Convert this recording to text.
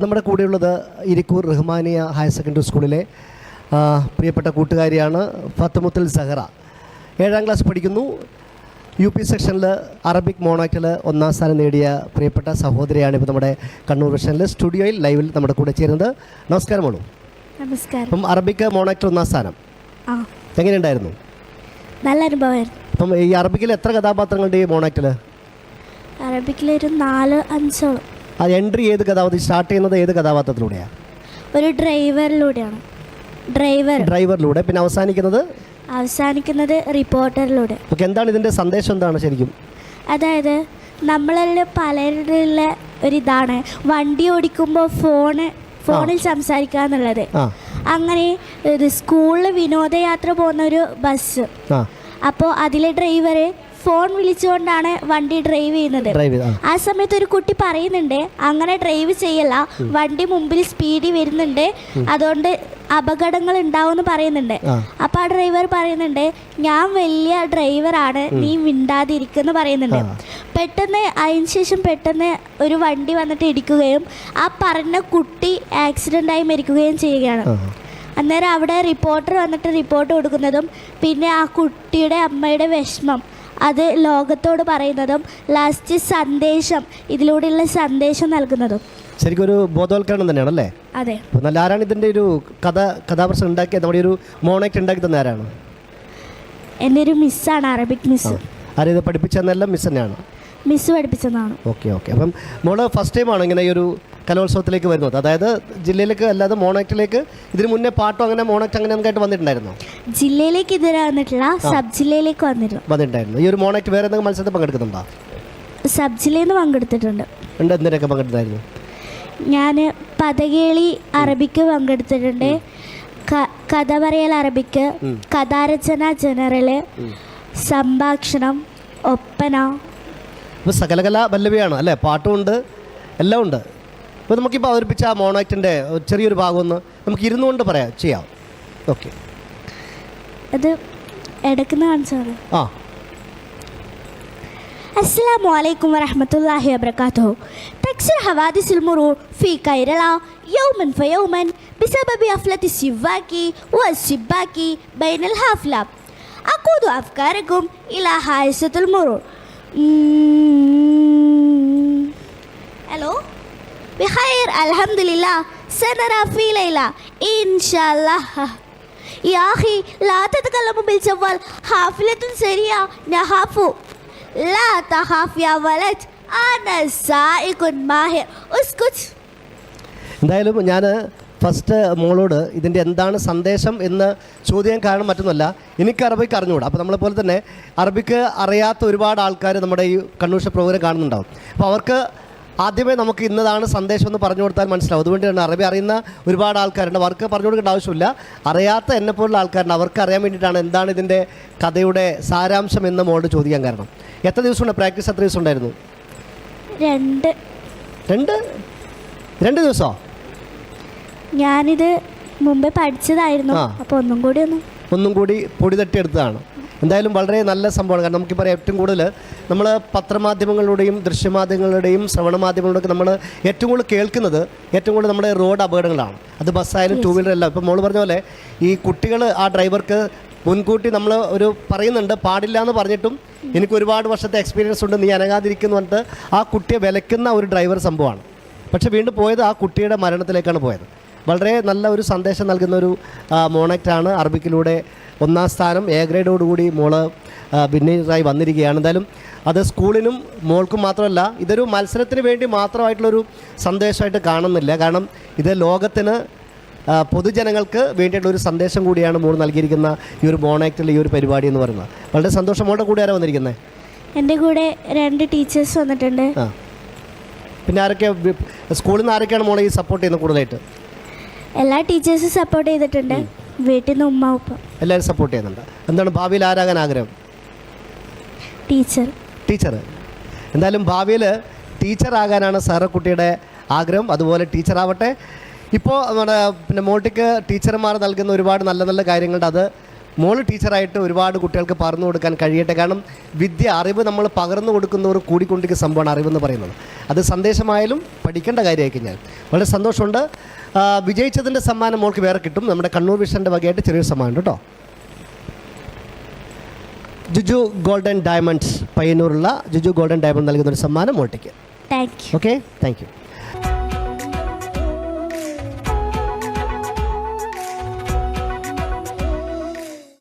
അപ്പോൾ നമ്മുടെ കൂടെയുള്ളത് ഇരിക്കൂർ റഹ്മാനിയ ഹയർ സെക്കൻഡറി സ്കൂളിലെ പ്രിയപ്പെട്ട കൂട്ടുകാരിയാണ് ഫത്തമുത്തൽ സഹറ. ഏഴാം ക്ലാസ് പഠിക്കുന്നു. യു പി സെക്ഷനിൽ അറബിക് മോണാക്റ്റിൽ ഒന്നാം സ്ഥാനം നേടിയ പ്രിയപ്പെട്ട സഹോദരിയാണ് ഇപ്പോൾ നമ്മുടെ കണ്ണൂർ വിഷനിൽ സ്റ്റുഡിയോയിൽ ലൈവിൽ നമ്മുടെ കൂടെ ചേരുന്നത്. നമസ്കാരം ഉള്ളൂ നമസ്കാരം. അപ്പം അറബിക്ക് മോണാക്റ്റ് ഒന്നാം സ്ഥാനം. ആ. എങ്ങനെയുണ്ടായിരുന്നു? നല്ല അനുഭവമായിരുന്നു. അപ്പം ഈ അറബിക്കിൽ എത്ര കഥാപാത്രങ്ങളുണ്ട് ഈ മോണാക്റ്റിൽ അറബിക്കിലൊരു നാല് അഞ്ചോളം. ആ എൻട്രി ഏത് കഥാപാത്രം സ്റ്റാർട്ട് ചെയ്യുന്നത് ഏത് കഥാപാത്രത്തിലൂടെയാണ്? ഒരു ഡ്രൈവറിലൂടെയാണ്. ഡ്രൈവർ. ഡ്രൈവറിലൂടെ. പിന്നെ അവസാനിക്കുന്നത്? അവസാനിക്കുന്നത് റിപ്പോർട്ടറിലൂടെ. ഓക്കെ എന്താണ് ഇതിന്റെ സന്ദേശം എന്താണ് ശരിക്കും? അതായത് നമ്മളെല്ലാം പലരിലുള്ള ഒരിതാണ്. വണ്ടി ഓടിക്കുമ്പോൾ ഫോണ് ഫോണിൽ സംസാരിക്കുക എന്നുള്ളത്. അങ്ങനെ ഇത് സ്കൂളിൽ വിനോദയാത്ര പോകുന്ന ഒരു ബസ്. അപ്പോൾ അതിലെ ഡ്രൈവർ ഫോൺ വിളിച്ചുകൊണ്ടാണ് വണ്ടി ഡ്രൈവ് ചെയ്യുന്നത്. ആ. സമയത്ത് ഒരു കുട്ടി പറയുന്നുണ്ട് അങ്ങനെ ഡ്രൈവ് ചെയ്യല്ല. വണ്ടി മുമ്പിൽ സ്പീഡിൽ വരുന്നുണ്ട്. അതുകൊണ്ട് അപകടങ്ങൾ ഉണ്ടാവുമെന്ന് പറയുന്നുണ്ട്. അപ്പൊ ആ ഡ്രൈവർ പറയുന്നുണ്ട് ഞാൻ വലിയ ഡ്രൈവറാണ് നീ മിണ്ടാതിരിക്കുന്നു പറയുന്നുണ്ട്. പെട്ടെന്ന് അതിന് ശേഷം പെട്ടെന്ന് ഒരു വണ്ടി വന്നിട്ട് ഇടിക്കുകയും ആ പറഞ്ഞ കുട്ടി ആക്സിഡന്റ് ആയി മരിക്കുകയും ചെയ്യുകയാണ്. അന്നേരം അവിടെ റിപ്പോർട്ടർ വന്നിട്ട് റിപ്പോർട്ട് കൊടുക്കുന്നതും പിന്നെ ആ കുട്ടിയുടെ അമ്മയുടെ വിഷമം. അത് ലോകത്തോട് പറയുന്നതും ലാസ്റ്റ് സന്ദേശം ഇതിലൂടെയുള്ള സന്ദേശം നൽകുന്നതും. ശരിക്കും ഒരു ബോധവൽക്കരണം തന്നെയാണ് അല്ലേ അതെ നല്ല ആരാണ് ഇതിന്റെ ഒരു കഥ കഥാപ്രശ്നം ഉണ്ടാക്കിയത്? നമ്മുടെ ഒരു മോണാക്ട് ഉണ്ടാക്കി തന്നെ ആരാണ്? എന്റെ ഒരു മിസ്സാണ് അറബിക് മിസ് ആരും ഇത് പഠിപ്പിച്ചതെന്നെല്ലാം മിസ് തന്നെയാണ്. മിസ് പഠിപ്പിച്ചതാണ്. Okay okay. അപ്പം മോൾ ഫസ്റ്റ് ടൈമാണ് ഇങ്ങനെ ഈ ഒരു കലോത്സവത്തിലേക്ക് വരുന്നത്. അതായത് ജില്ലയിലേക്ക് അല്ലാതെ മോണാക്റ്റിലേക്ക് ഇതിന് മുന്നേ പാട്ടോ അങ്ങനെ മോണാക്ട് അങ്ങനെ ആയിട്ട് വന്നിട്ടുണ്ടായിരുന്നു? ജില്ലയിലേക്ക് ഇതുവരെ വന്നിട്ടില്ല. സബ് ജില്ലയിലേക്ക് വന്നിരുന്നു. വന്നിട്ടുണ്ടായിരുന്നു. ഈ ഒരു മോണാക്ട് വേറെ എന്തെങ്കിലും മത്സരത്തിൽ പങ്കെടുക്കുന്നുണ്ടോ? സബ് ജില്ലയിൽ നിന്ന് പങ്കെടുത്തിട്ടുണ്ട്. ഉണ്ട്. എന്തിനൊക്കെ പങ്കെടുത്തായിരുന്നു ഞാൻ പതകേളി അറബിക്ക് പങ്കെടുത്തിട്ടുണ്ട്. കഥ പറയൽ അറബിക്ക് കഥാരചന ജനറൽ സംഭാഷണം ഒപ്പന. സകലകല വല്ലവിയാണ് അല്ലേ? പാട്ടുമുണ്ട്. എല്ലാം ഉണ്ട് അപ്പോൾ നമുക്കിപ്പോൾ അവതരിപ്പിച്ച ആ മോണാക്റ്റിൻ്റെ ചെറിയൊരു ഭാഗം ഒന്ന് നമുക്ക് ഇരുന്നുകൊണ്ട് പറയാം ചെയ്യാം ഓക്കെ അത് ഇടയ്ക്കുന്ന കാണിച്ചാണ് ആ السلام عليكم ورحمة الله وبركاته تكسر حوادث المرور في كيرلا يوما فيوما بسبب حفلة السواك والسباك بين الحفلة أقود أفكاركم إلى حادثة المرور بخير الحمد لله سنرى في ليلة إن شاء الله يا أخي لا تتكلم بالجوال حافلة سريعة نخاف لا تخاف يا ولد أنا سائق ماهر اسكت എന്തായാലും ഞാൻ ഫസ്റ്റ് മോളോട് ഇതിൻ്റെ എന്താണ് സന്ദേശം എന്ന് ചോദ്യം കാരണം മറ്റൊന്നുമല്ല എനിക്ക് അറബിക്ക് അറിഞ്ഞുകൂടാ അപ്പോൾ നമ്മളെപ്പോലെ തന്നെ അറബിക്ക് അറിയാത്ത ഒരുപാട് ആൾക്കാർ നമ്മുടെ ഈ കണ്ണൂഷ പ്രോഗ്രാം കാണുന്നുണ്ടാവും അപ്പോൾ അവർക്ക് ആദ്യമേ നമുക്ക് ഇന്നതാണ് സന്ദേശം എന്ന് പറഞ്ഞു കൊടുത്താൽ മനസ്സിലാവും. അതുകൊണ്ടാണ് അറബി അറിയുന്ന ഒരുപാട് ആൾക്കാരുണ്ട്. അവർക്ക് പറഞ്ഞു കൊടുക്കേണ്ട ആവശ്യമില്ല. അറിയാത്ത എന്നെ പോലുള്ള ആൾക്കാരുണ്ട്. അവർക്ക് അറിയാൻ വേണ്ടിയിട്ടാണ് എന്താണ് ഇതിന്റെ കഥയുടെ സാരാംശം എന്ന് മോളോട് ചോദിക്കാൻ കാരണം. എത്ര ദിവസമുണ്ട്? പ്രാക്ടീസ് എത്ര ദിവസം ഉണ്ടായിരുന്നു രണ്ട്. രണ്ട്? രണ്ട് ദിവസമോ ഞാനിത് മുമ്പേ പഠിച്ചതായിരുന്നു. അപ്പോൾ ഒന്നും കൂടി ഒന്ന് ഒന്നും കൂടി പൊടി തട്ടിയെടുത്തതാണ്. എന്തായാലും വളരെ നല്ല സംഭവമാണ്. കാരണം നമുക്ക് നമുക്കിപ്പോൾ ഏറ്റവും കൂടുതൽ നമ്മൾ പത്രമാധ്യമങ്ങളുടെയും ദൃശ്യമാധ്യമങ്ങളുടെയും ശ്രവണ മാധ്യമങ്ങളുടെയൊക്കെ നമ്മൾ ഏറ്റവും കൂടുതൽ കേൾക്കുന്നത് ഏറ്റവും കൂടുതൽ നമ്മുടെ റോഡ് അപകടങ്ങളാണ്. അത് ബസ്സായാലും ടൂ വീലർ എല്ലാം ഇപ്പോൾ മോൾ പറഞ്ഞ പോലെ ഈ കുട്ടികൾ ആ ഡ്രൈവർക്ക് മുൻകൂട്ടി നമ്മൾ ഒരു പറയുന്നുണ്ട് പാടില്ല എന്ന് പറഞ്ഞിട്ടും എനിക്ക് ഒരുപാട് വർഷത്തെ എക്സ്പീരിയൻസ് ഉണ്ട് നീ അനങ്ങാതിരിക്കുന്നു പറഞ്ഞിട്ട് ആ കുട്ടിയെ വിലക്കുന്ന ഒരു ഡ്രൈവർ സംഭവമാണ്. പക്ഷേ വീണ്ടും പോയത് ആ കുട്ടിയുടെ മരണത്തിലേക്കാണ് പോയത്. വളരെ നല്ല ഒരു സന്ദേശം നൽകുന്ന ഒരു മോണക്റ്റാണ് അറബിക്കിലൂടെ ഒന്നാം സ്ഥാനം. എ ഗ്രേഡോടുകൂടി മോൾ വിന്നറായി വന്നിരിക്കുകയാണ്. എന്തായാലും അത് സ്കൂളിനും മോൾക്കും മാത്രമല്ല ഇതൊരു മത്സരത്തിന് വേണ്ടി മാത്രമായിട്ടുള്ളൊരു സന്ദേശമായിട്ട് കാണുന്നില്ല. കാരണം ഇത് ലോകത്തിന് പൊതുജനങ്ങൾക്ക് വേണ്ടിയിട്ടുള്ള ഒരു സന്ദേശം കൂടിയാണ് മോൾ നൽകിയിരിക്കുന്ന ഈ ഒരു മോണാക്റ്റിൽ ഈ ഒരു പരിപാടി എന്ന് പറയുന്നത്. വളരെ സന്തോഷം മോളുടെ കൂടെ ആരാ വന്നിരിക്കുന്നത് എന്റെ കൂടെ രണ്ട് ടീച്ചേഴ്സ് വന്നിട്ടുണ്ട്. പിന്നെ ആരൊക്കെ സ്കൂളിൽ നിന്ന് ആരൊക്കെയാണ് മോളെ ഈ സപ്പോർട്ട് ചെയ്യുന്നത് കൂടുതലായിട്ട്? എല്ലാ ടീച്ചേഴ്സും സപ്പോർട്ട് ചെയ്തിട്ടുണ്ട്. വീട്ടിൽ നിന്ന് ഉമ്മ ഉപ്പ. എല്ലാവരും സപ്പോർട്ട് ചെയ്യുന്നുണ്ട്. എന്താണ് ഭാവിയിൽ ആരാകാൻ ആഗ്രഹം? ടീച്ചർ ടീച്ചർ എന്തായാലും ഭാവിയിൽ ടീച്ചറാകാനാണ് സാറക്കുട്ടിയുടെ ആഗ്രഹം. അതുപോലെ ടീച്ചറാവട്ടെ ഇപ്പോൾ നമ്മുടെ പിന്നെ മോട്ടിക്ക് ടീച്ചർമാർ നൽകുന്ന ഒരുപാട് നല്ല നല്ല കാര്യങ്ങളുണ്ട്. അത് മോൾ ടീച്ചറായിട്ട് ഒരുപാട് കുട്ടികൾക്ക് പറഞ്ഞു കൊടുക്കാൻ കഴിയട്ടെ. കാരണം വിദ്യ അറിവ് നമ്മൾ പകർന്നു കൊടുക്കുന്നവർ കൂടിക്കൊണ്ടിരിക്കുന്ന സംഭവമാണ് അറിവെന്ന് പറയുന്നത്. അത് സന്ദേശമായാലും പഠിക്കേണ്ട കാര്യമായിരിക്കും ഞാൻ. വളരെ സന്തോഷമുണ്ട്. വിജയിച്ചതിന്റെ സമ്മാനം മോൾക്ക് വേറെ കിട്ടും. നമ്മുടെ കണ്ണൂർ വിഷന്റെ വകയായിട്ട് ചെറിയൊരു സമ്മാനം കേട്ടോ. ജുജു ഗോൾഡൻ ഡയമണ്ട്സ് പയ്യന്നൂറുള്ള ജുജു ഗോൾഡൻ ഡയമണ്ട് നൽകുന്ന ഒരു സമ്മാനം യു ഓക്കെ താങ്ക് യു